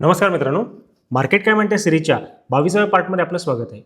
नमस्कार मित्रांनो. मार्केट काय म्हणते सिरीजच्या बावीसाव्या पार्टमध्ये आपलं स्वागत आहे.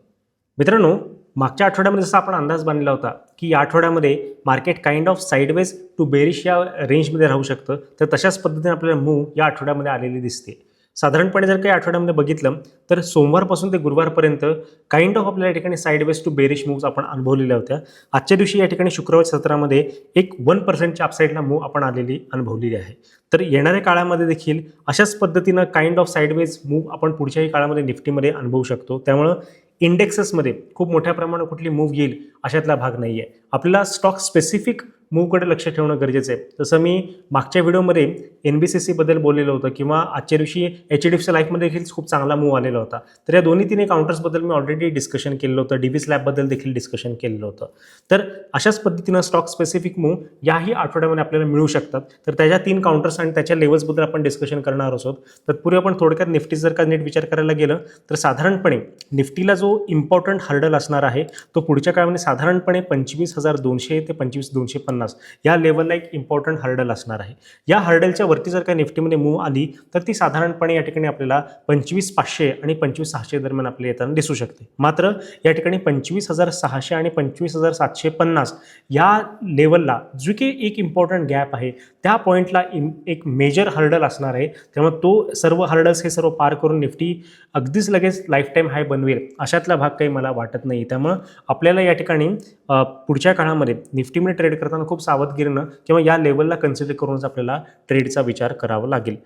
मित्रांनो मागच्या आठवड्यामध्ये जसा आपण अंदाज बांधला होता की या आठवड्यामध्ये market kind of sideways to bearish या रेंजमध्ये राहू शकतं तर तशाच पद्धतीने आपल्याला मूव या आठवड्यामध्ये आलेली दिसते. साधारणपणे जर काही आठवड्यामध्ये बघितलं तर सोमवारपासून ते गुरुवारपर्यंत काइंड ऑफ आपल्या या ठिकाणी साईडवेज टू बेरिश मूव्स आपण अनुभवलेल्या होत्या. आजच्या दिवशी या ठिकाणी शुक्रवार सत्रामध्ये एक वन पर्सेंटच्या अपसाईडला मूव आपण आलेली अनुभवलेली आहे. तर येणाऱ्या काळामध्ये देखील अशाच पद्धतीनं काइंड ऑफ साईडवेज मूव्ह आपण पुढच्याही काळामध्ये निफ्टीमध्ये अनुभवू शकतो. त्यामुळं इंडेक्सेसमध्ये खूप मोठ्या प्रमाणात कुठली मूव्ह येईल अशातला भाग नाही आहे आपल्याला स्टॉक स्पेसिफिक मूवकडे लक्ष ठेवणं गरजेचं आहे. जसं मी मागच्या व्हिडिओमध्ये एन बी सी सीबद्दल बोललेलं होतं किंवा आजच्या दिवशी एच डी एफ सी लाईफमध्ये देखील खूप चांगला मूव आलेला होता. तर या दोन्ही तिन्ही काउंटर्सबद्दल मी ऑलरेडी डिस्कशन केलेलं होतं. डी बी स्लॅबबद्दल देखील डिस्कशन केलेलं होतं. तर अशाच पद्धतीनं स्टॉक स्पेसिफिक मूव याही आठवड्यामध्ये आपल्याला मिळू शकतात. तर त्याच्या तीन काउंटर्स आणि त्याच्या लेवल्सबद्दल आपण डिस्कशन करणार आहोत. तत्पूर्वी आपण थोडक्यात निफ्टी जर का नीट विचार करायला गेलं तर साधारणपणे निफ्टीला जो इम्पॉर्टंट हर्डल असणार आहे तो पुढच्या काळामध्ये साधारणपणे पंचवीस हजार दोनशे ते पंचवीस दोनशे पन्नास या लेवलला एक इम्पॉर्टंट हर्डल असणार आहे. या हर्डलच्या वरती जर का निफ्टीमध्ये मूव्ह आली तर ती साधारणपणे या ठिकाणी आपल्याला पंचवीस पाचशे आणि पंचवीस सहाशे दरम्यान आपल्याला येताना दिसू शकते. मात्र या ठिकाणी पंचवीस हजार सहाशे आणि पंचवीस हजार सातशे पन्नास या लेवलला जो की एक इम्पॉर्टंट गॅप आहे त्या पॉईंटला इम एक मेजर हर्डल असणार आहे. त्यामुळे तो सर्व हर्डल्स हे सर्व पार करून निफ्टी अगदीच लगेच लाईफ टाईम हाय बनवेल अशातला भाग काही मला वाटत नाही. त्यामुळं आपल्याला या ठिकाणी पुढच्या काळामध्ये निफ्टीमध्ये ट्रेड करताना खूप सावधगिरीनं किंवा या लेवलला कन्सिडर करूनच आपल्याला ट्रेडचा विचार करावा लागेल.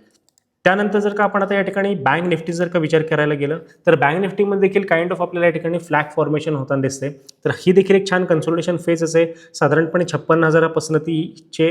त्यानंतर जर का आपण आता या ठिकाणी बँक निफ्टी जर का विचार करायला गेलं तर बँक निफ्टीमध्ये देखील काइंड ऑफ आपल्याला या ठिकाणी फ्लॅग फॉर्मेशन होताना दिसते तर ही देखील एक छान कन्सोलिडेशन फेज आहे साधारणपणे छप्पन हजारापासून तीचे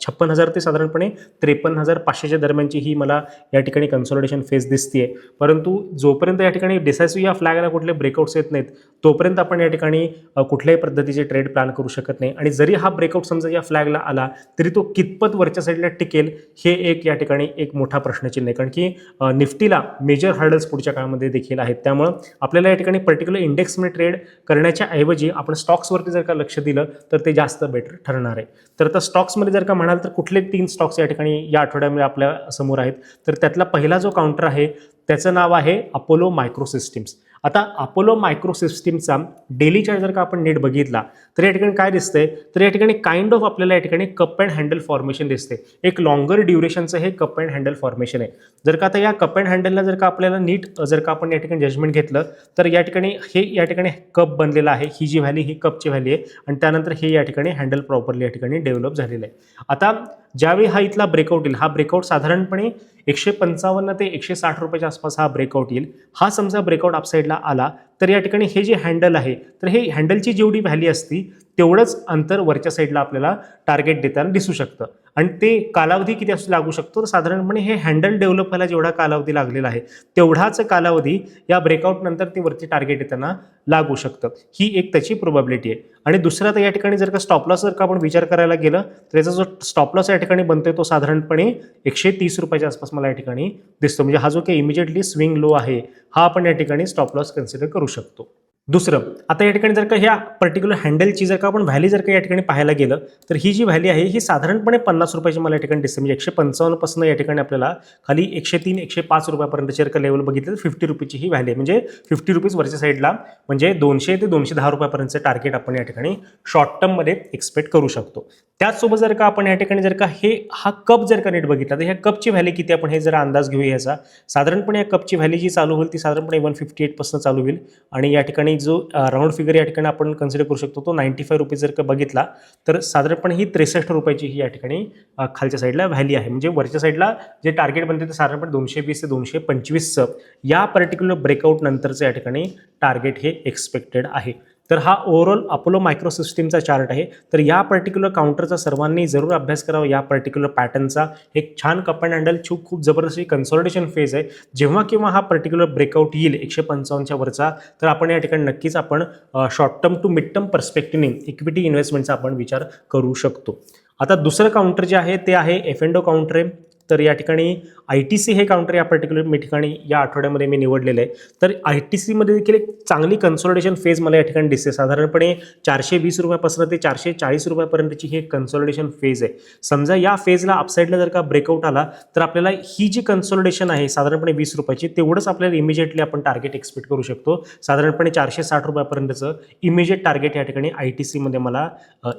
छप्पन हजार ते साधारणपणे त्रेपन्न हजार पाचशेच्या दरम्यानची ही मला या ठिकाणी कन्सोलिडेशन फेज दिसते परंतु जोपर्यंत या ठिकाणी डिसायसिव्ह या फ्लॅगला कुठले ब्रेकआउट्स येत नाहीत तोपर्यंत आपण या ठिकाणी कुठल्याही पद्धतीचे ट्रेड प्लॅन करू शकत नाही. आणि जरी हा ब्रेकआउट समजा या फ्लॅगला आला तरी तो कितपत वरच्या साईडला टिकेल हे एक या ठिकाणी एक मोठा प्रश्न प्रश्नचिन्ह आहे कारण की निफ्टीला मेजर हर्डल्स पुढच्या काळामध्ये देखील आहेत. त्यामुळं आपल्याला या ठिकाणी पर्टिक्युलर इंडेक्समध्ये ट्रेड करण्याच्या ऐवजी आपण स्टॉक्सवरती जर का लक्ष दिलं तर ते जास्त बेटर ठरणार आहे. तर आता स्टॉक्समध्ये जर का म्हणाल तर कुठले तीन स्टॉक्स या ठिकाणी या आठवड्यामध्ये आपल्यासमोर आहेत? तर त्यातला पहिला जो काउंटर आहे त्याचं नाव आहे अपोलो मायक्रो सिस्टीम्स आता अपोलो मायक्रो सिस्टीमचा डेली जर का आपण नीट बघितला तर या ठिकाणी काय दिसतंय? तर या ठिकाणी काइंड ऑफ आपल्याला या ठिकाणी कप अँड हँडल फॉर्मेशन दिसते एक लॉंगर ड्युरेशनचं हे कप अँड हँडल फॉर्मेशन आहे. जर का आता या कप अँड हँडलला जर का आपल्याला नीट जर का आपण या ठिकाणी जजमेंट घेतलं तर या ठिकाणी हे या ठिकाणी कप बनलेला आहे. ही जी व्हॅली ही कपची व्हॅली आहे. आणि त्यानंतर हे या ठिकाणी हँडल प्रॉपरली या ठिकाणी डेव्हलप झालेलं आहे. आता ज्यावेळी हा इथला ब्रेकआउट येईल हा ब्रेकआउट साधारणपणे एकशे पंचावन्न ते एकशे साठ रुपयाच्या आसपास हा ब्रेकआउट येईल. हा समजा ब्रेकआउट अपसाईडला आला तर या ठिकाणी हे जे हँडल आहे तर हे हँडलची जेवढी व्हॅली असती तेवढंच अंतर वरच्या साईडला आपल्याला टार्गेट देताना दिसू शकतं. आणि ते कालावधी किती असू लागू शकतो तर साधारणपणे हे हँडल डेव्हलप व्हायला जेवढा कालावधी लागलेला आहे तेवढाच कालावधी या ब्रेकआउटनंतर ते वरती टार्गेट देताना लागू शकतं. ही एक त्याची प्रोबॅबिलिटी आहे. आणि दुसरा तर या ठिकाणी जर का स्टॉपलॉस जर का आपण विचार करायला गेलं तर याचा जो स्टॉपलॉस या ठिकाणी बनतोय तो साधारणपणे एकशे तीस रुपयाच्या आसपास मला या ठिकाणी दिसतो. म्हणजे हा जो काही इमिजिएटली स्विंग लो आहे हा आपण या ठिकाणी स्टॉपलॉस कन्सिडर करू शकतो. दुसरं आता या ठिकाणी जर का ह्या पर्टिक्युलर हँडलची जर का आपण व्हॅली जर का या ठिकाणी पाहायला गेलं तर ही जी व्हॅली आहे ही साधारणपणे पन्नास रुपयाची मला या ठिकाणी दिसते. म्हणजे एकशे पंचावन्नपासून या ठिकाणी आपल्याला खाली एकशे तीन एकशे पाच रुपयापर्यंत जर का लेवल बघितलं तर फिफ्टी रुपीची ही व्हॅली आहे. म्हणजे फिफ्टी रुपीज वरच्या साईडला म्हणजे दोनशे ते दोनशे दहा रुपयापर्यंतचं टार्गेट आपण या ठिकाणी शॉर्ट टर्ममध्ये एक्सपेक्ट करू शकतो. त्याचसोबत जर का आपण या ठिकाणी जर का हे हा कप जर का नीट बघितला तर ह्या कपची व्हॅली किती आपण हे जरा अंदाज घेऊया याचा. साधारणपणे या कपची व्हॅली जी चालू होईल ती साधारणपणे वन फिफ्टी एटपासून चालू होईल. आणि या ठिकाणी जो राऊंड फिगर या ठिकाणी आपण कन्सिडर करू शकतो तो नाईन्टी फाय रुपीज जर का बघितला तर साधारणपणे ही त्रेसष्ट रुपयाची ही या ठिकाणी खालच्या साईडला व्हॅली आहे. म्हणजे वरच्या साईडला जे टार्गेट बनते ते साधारणपणे दोनशे वीस ते दोनशे पंचवीसचं या पर्टिक्युलर ब्रेकआउट नंतरचं या ठिकाणी टार्गेट हे एक्सपेक्टेड आहे. तर हा ओव्हरऑल अपोलो मायक्रोसिस्टीमचा चार्ट आहे. तर या पर्टिक्युलर काउंटरचा सर्वांनी जरूर अभ्यास करावा. या पर्टिक्युलर पॅटर्नचा एक छान कप अँड हँडल खूप खूप जबरदस्ती कन्सॉल्टेशन फेज आहे. जेव्हा किंवा हा पर्टिक्युलर ब्रेकआउट येईल एकशे पंचावन्नच्या वरचा तर आपण या ठिकाणी नक्कीच आपण short term to mid term पर्स्पेक्टिव्हने equity इन्व्हेस्टमेंटचा आपण विचार करू शकतो. आता दुसरं काउंटर जे आहे ते आहे एफ एंडो काउंटर आहे. तर या ठिकाणी आय टी सी हे काउंटर या पर्टिक्युलर मी ठिकाणी या आठवड्यामध्ये मी निवडलेलं आहे. तर आय टी सीमध्ये देखील एक चांगली कन्सॉलिडेशन फेज मला या ठिकाणी दिसते. साधारणपणे चारशे वीस रुपयापासून ते चारशे चाळीस रुपयापर्यंतची ही कन्सॉलिडेशन फेज आहे. समजा या फेजला अपसाईडला जर का ब्रेकआउट आला तर आपल्याला ही जी कन्सॉलिडेशन आहे साधारणपणे वीस रुपयाची तेवढंच आपल्याला इमिजिएटली आपण टार्गेट एक्सपेक्ट करू शकतो. साधारणपणे चारशे साठ रुपयापर्यंतचं इमिजिएट टार्गेट या ठिकाणी आय टी सीमध्ये मला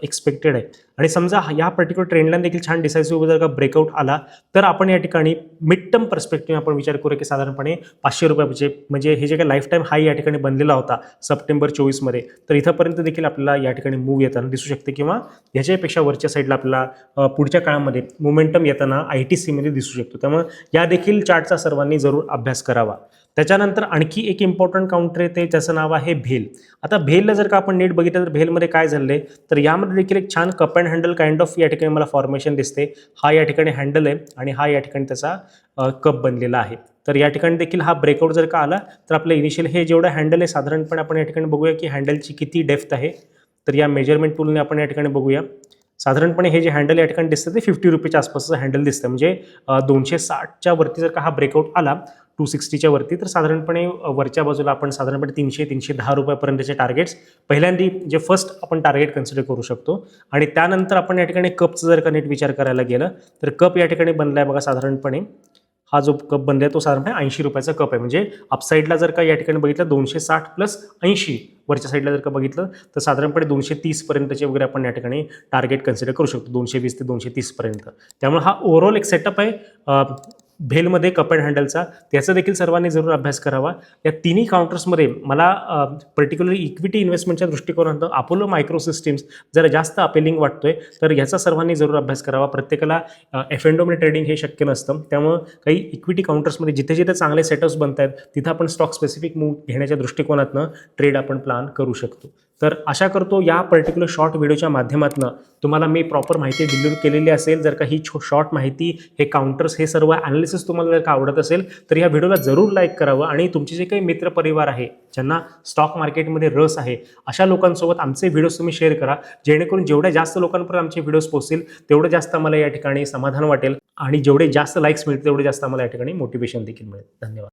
एक्सपेक्टेड आहे. आणि समजा या पर्टिक्युलर ट्रेंडला देखील छान डिसायसिव्ह जर का ब्रेकआउट आला तर तर आपण या ठिकाणी मिड टर्म पर्स्पेक्टिव्ह आपण विचार करूया की साधारणपणे पाचशे रुपयाचे म्हणजे, म्हणजे हे जे काही लाईफ टाईम हाय या ठिकाणी बनलेला होता सप्टेंबर चोवीसमध्ये तर इथंपर्यंत देखील आपल्याला या ठिकाणी मूव्ह येताना दिसू शकते किंवा ह्याच्यापेक्षा वरच्या साईडला आपल्याला पुढच्या काळामध्ये मोमेंटम येताना आय टी सीमध्ये दिसू शकतो. त्यामुळे या देखील चार्टचा सर्वांनी जरूर अभ्यास करावा. त्याच्यानंतर आणखी एक इम्पॉर्टंट काउंटर आहे ते नाव आहे भेल. आता भेलला जर का आपण नीट बघितलं तर भेलमध्ये काय झालं आहे तर यामध्ये देखील एक छान cup and handle kind of या ठिकाणी मला फॉर्मेशन दिसते. हा या ठिकाणी हँडल आहे आणि हा या ठिकाणी त्याचा कप बनलेला आहे. तर या ठिकाणी देखील हा ब्रेकआउट जर का आला तर आपलं इनिशियल हे जेवढं हँडल आहे साधारणपणे आपण या ठिकाणी बघूया की हँडलची किती डेप्थ आहे. तर या मेजरमेंट टूलने आपण या ठिकाणी बघूया. साधारणपणे हे जे हँडल या ठिकाणी दिसतं ते फिफ्टी रुपीच्या आसपासचं हँडल दिसतं. म्हणजे दोनशे साठच्या वरती जर का हा ब्रेकआउट आला टू सिक्स्टीच्या वरती तर साधारणपणे वरच्या बाजूला आपण साधारणपणे तीनशे तीनशे दहा रुपयापर्यंतचे टार्गेट्स पहिल्यांदी जे फर्स्ट आपण टार्गेट कन्सिडर करू शकतो. आणि त्यानंतर आपण या ठिकाणी कपचं जर का नीट विचार करायला गेलं तर कप या ठिकाणी बनला आहे बघा साधारणपणे हा जो कप बनला आहे तो साधारणपणे ऐंशी रुपयाचा कप आहे. म्हणजे अपसाईडला जर का या ठिकाणी बघितलं दोनशे साठ प्लस ऐंशी वरच्या साईडला जर का बघितलं तर साधारणपणे दोनशे तीसपर्यंतचे वगैरे आपण या ठिकाणी टार्गेट कन्सिडर करू शकतो. दोनशे वीस ते दोनशे तीसपर्यंत त्यामुळे हा ओव्हरऑल एक सेटअप आहे. भेलमध्ये कप अँड हँडलचा त्याचा देखील सर्वांनी जरूर अभ्यास करावा. या तिन्ही काउंटर्समध्ये मला पर्टिक्युलरली इक्विटी इन्व्हेस्टमेंटच्या दृष्टिकोनातून अपोलो मायक्रो सिस्टीम्स जरा जास्त अपेलिंग वाटतोय. तर याचा सर्वांनी जरूर अभ्यास करावा. प्रत्येकाला एफ एन ट्रेडिंग हे शक्य नसतं. त्यामुळं काही इक्विटी काउंटर्समध्ये जिथे जिथे चांगले सेटअप्स बनत आहेत तिथं आपण स्टॉक स्पेसिफिक मूव घेण्याच्या दृष्टिकोनातनं ट्रेड आपण प्लॅन करू शकतो. तर आशा करतो या पर्टिक्युलर शॉर्ट व्हिडिओच्या माध्यमातून तुम्हाला मी प्रॉपर माहिती डिलिव्हर केलेली असेल जर का ही छो शॉर्ट माहिती हे काउंटर्स हे सर्व ॲनालिसिस तुम्हाला जर का आवडत असेल तर या व्हिडिओला जरूर लाईक करावं. आणि तुमचे जे काही मित्रपरिवार आहे ज्यांना स्टॉक मार्केटमध्ये रस आहे अशा लोकांसोबत आमचे व्हिडिओज तुम्ही शेअर करा. जेणेकरून जेवढ्या जास्त लोकांपर्यंत आमचे व्हिडिओज पोहोचतील तेवढं जास्त आम्हाला या ठिकाणी समाधान वाटेल. आणि जेवढे जास्त लाईक्स मिळतील तेवढे जास्त आम्हाला या ठिकाणी मोटिवेशन देखील मिळेल. धन्यवाद.